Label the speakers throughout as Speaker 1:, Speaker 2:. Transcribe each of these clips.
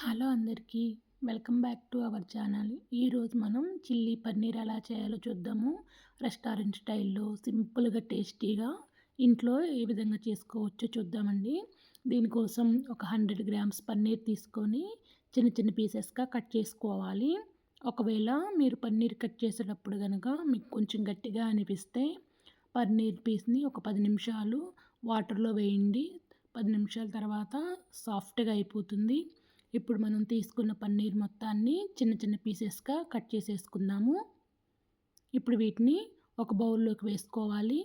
Speaker 1: Hello అందరికీ welcome back to our channel. ఈరోజు మనం చిల్లీ పన్నీర్ ఎలా చేయాలో చూద్దాము. రెస్టారెంట్ స్టైల్లో సింపుల్గా టేస్టీగా ఇంట్లో ఏ విధంగా చేసుకోవచ్చో చూద్దామండి. దీనికోసం ఒక హండ్రెడ్ గ్రామ్స్ పన్నీర్ తీసుకొని చిన్న చిన్న పీసెస్గా కట్ చేసుకోవాలి. ఒకవేళ మీరు పన్నీర్ కట్ చేసేటప్పుడు కనుక మీకు కొంచెం గట్టిగా అనిపిస్తే పన్నీర్ పీస్ని ఒక పది నిమిషాలు వాటర్లో వేయండి. పది నిమిషాల తర్వాత సాఫ్ట్గా అయిపోతుంది. ఇప్పుడు మనం తీసుకున్న పన్నీర్ మొత్తాన్ని చిన్న చిన్న పీసెస్గా కట్ చేసేసుకుందాము. ఇప్పుడు వీటిని ఒక బౌల్లోకి వేసుకోవాలి.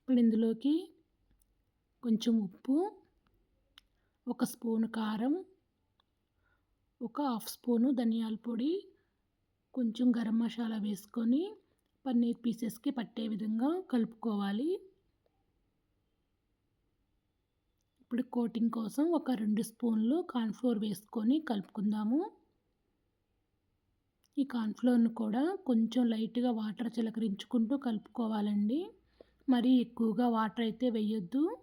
Speaker 1: ఇప్పుడు ఇందులోకి కొంచెం ఉప్పు ఒక స్పూన్ కారం ఒక హాఫ్ స్పూను ధనియాల పొడి కొంచెం గరం మసాలా వేసుకొని పన్నీర్ పీసెస్కి పట్టే విధంగా కలుపుకోవాలి. ఇప్పుడు కోటింగ్ కోసం ఒక రెండు స్పూన్లు కార్న్ఫ్లోర్ వేసుకొని కలుపుకుందాము. ఈ కార్న్ఫ్లోర్ను కూడా కొంచెం లైట్గా వాటర్ చిలకరించుకుంటూ కలుపుకోవాలండి. మరీ ఎక్కువగా వాటర్ అయితే వేయొద్దు.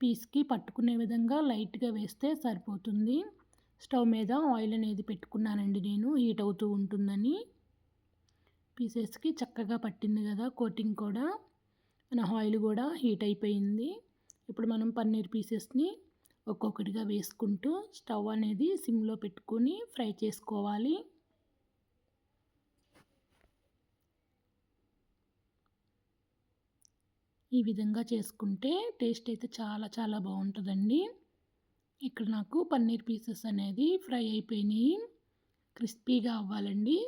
Speaker 1: పీస్కి పట్టుకునే విధంగా లైట్గా వేస్తే సరిపోతుంది. స్టవ్ మీద ఆయిల్ అనేది పెట్టుకున్నానండి నేను హీట్ అవుతూ ఉంటుందని. పీసెస్కి చక్కగా పట్టింది కదా కోటింగ్ కూడా. మన ఆయిల్ కూడా హీట్ అయిపోయింది. ఇప్పుడు మనం పన్నీర్ పీసెస్ని ఒక్కొక్కటిగా వేసుకుంటూ స్టవ్ అనేది సిమ్లో పెట్టుకొని ఫ్రై చేసుకోవాలి. ఈ విధంగా చేసుకుంటే టేస్ట్ అయితే చాలా చాలా బాగుంటుందండి. ఇక్కడ నాకు పన్నీర్ పీసెస్ అనేది ఫ్రై అయిపోయినాయి. క్రిస్పీగా అవ్వాలండి.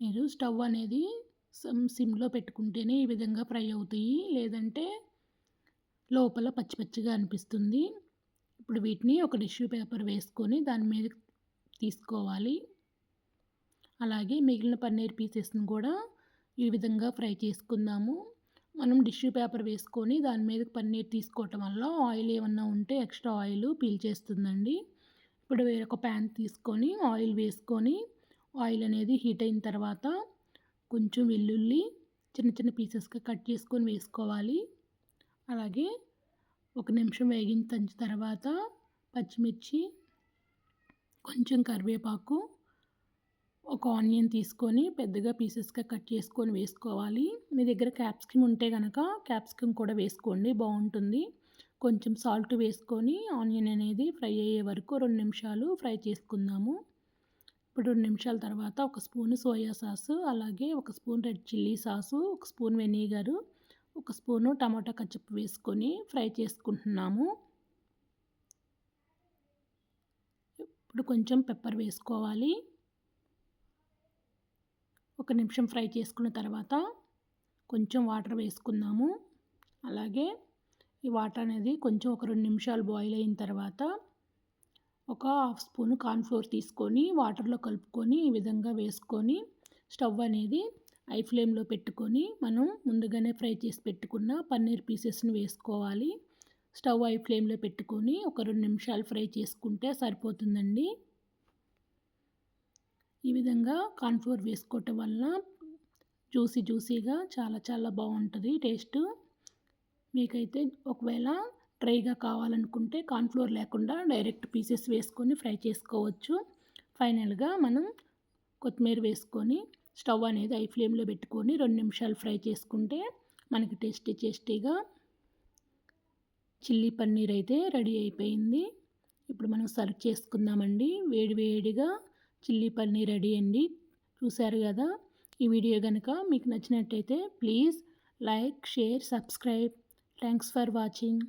Speaker 1: మీరు స్టవ్ అనేది సిమ్లో పెట్టుకుంటేనే ఈ విధంగా ఫ్రై అవుతాయి. లేదంటే లోపల పచ్చి పచ్చిగా అనిపిస్తుంది. ఇప్పుడు వీటిని ఒక టిష్యూ పేపర్ వేసుకొని దాని మీద తీసుకోవాలి. అలాగే మిగిలిన పన్నీర్ పీసెస్ని కూడా ఈ విధంగా ఫ్రై చేసుకుందాము. మనం టిష్యూ పేపర్ వేసుకొని దాని మీద పన్నీర్ తీసుకోవటం వల్ల ఆయిల్ ఏమన్నా ఉంటే ఎక్స్ట్రా ఆయిల్ పీల్చేస్తుందండి ఇప్పుడు వేరొక ప్యాన్ తీసుకొని ఆయిల్ వేసుకొని ఆయిల్ అనేది హీట్ అయిన తర్వాత కొంచెం వెల్లుల్లి చిన్న చిన్న పీసెస్గా కట్ చేసుకొని వేసుకోవాలి. అలాగే ఒక నిమిషం వేగించిన తర్వాత పచ్చిమిర్చి కొంచెం కరివేపాకు ఒక ఆనియన్ తీసుకొని పెద్దగా పీసెస్గా కట్ చేసుకొని వేసుకోవాలి. మీ దగ్గర క్యాప్సికమ్ ఉంటే కనుక క్యాప్సికమ్ కూడా వేసుకోండి బాగుంటుంది. కొంచెం సాల్ట్ వేసుకొని ఆనియన్ అనేది ఫ్రై అయ్యే వరకు రెండు నిమిషాలు ఫ్రై చేసుకుందాము. ఇప్పుడు రెండు నిమిషాల తర్వాత ఒక స్పూన్ సోయా సాసు అలాగే ఒక స్పూన్ రెడ్ చిల్లీ సాసు ఒక స్పూన్ వెనిగరు ఒక స్పూను టమాటా కచ్చప్పు వేసుకొని ఫ్రై చేసుకుంటున్నాము. ఇప్పుడు కొంచెం పెప్పర్ వేసుకోవాలి. ఒక నిమిషం ఫ్రై చేసుకున్న తర్వాత కొంచెం వాటర్ వేసుకుందాము. అలాగే ఈ వాటర్ అనేది కొంచెం ఒక రెండు నిమిషాలు బాయిల్ అయిన తర్వాత ఒక హాఫ్ స్పూన్ కార్న్ఫ్లోర్ తీసుకొని వాటర్లో కలుపుకొని ఈ విధంగా వేసుకొని స్టవ్ అనేది ఐ ఫ్లేమ్లో పెట్టుకొని మనం ముందుగానే ఫ్రై చేసి పెట్టుకున్న పన్నీర్ పీసెస్ని వేసుకోవాలి. స్టవ్ ఐ ఫ్లేమ్లో పెట్టుకొని ఒక రెండు నిమిషాలు ఫ్రై చేసుకుంటే సరిపోతుందండి. ఈ విధంగా కార్న్ఫ్లోర్ వేసుకోవటం వల్ల జ్యూసీ జ్యూసీగా చాలా చాలా బాగుంటుంది టేస్ట్. మీకైతే ఒకవేళ డ్రైగా కావాలనుకుంటే కార్న్ఫ్లోర్ లేకుండా డైరెక్ట్ పీసెస్ వేసుకొని ఫ్రై చేసుకోవచ్చు. ఫైనల్గా మనం కొత్తిమీర వేసుకొని స్టవ్ అనేది ఐ ఫ్లేమ్లో పెట్టుకొని రెండు నిమిషాలు ఫ్రై చేసుకుంటే మనకి టేస్టీ టేస్టీగా చిల్లీ పన్నీర్ అయితే రెడీ అయిపోయింది. ఇప్పుడు మనం సర్వ్ చేసుకుందామండి. వేడి వేడిగా చిల్లీ పన్నీర్ రెడీ అండి. చూశారు కదా? ఈ వీడియో కనుక మీకు నచ్చినట్టయితే please like share subscribe. Thanks for watching.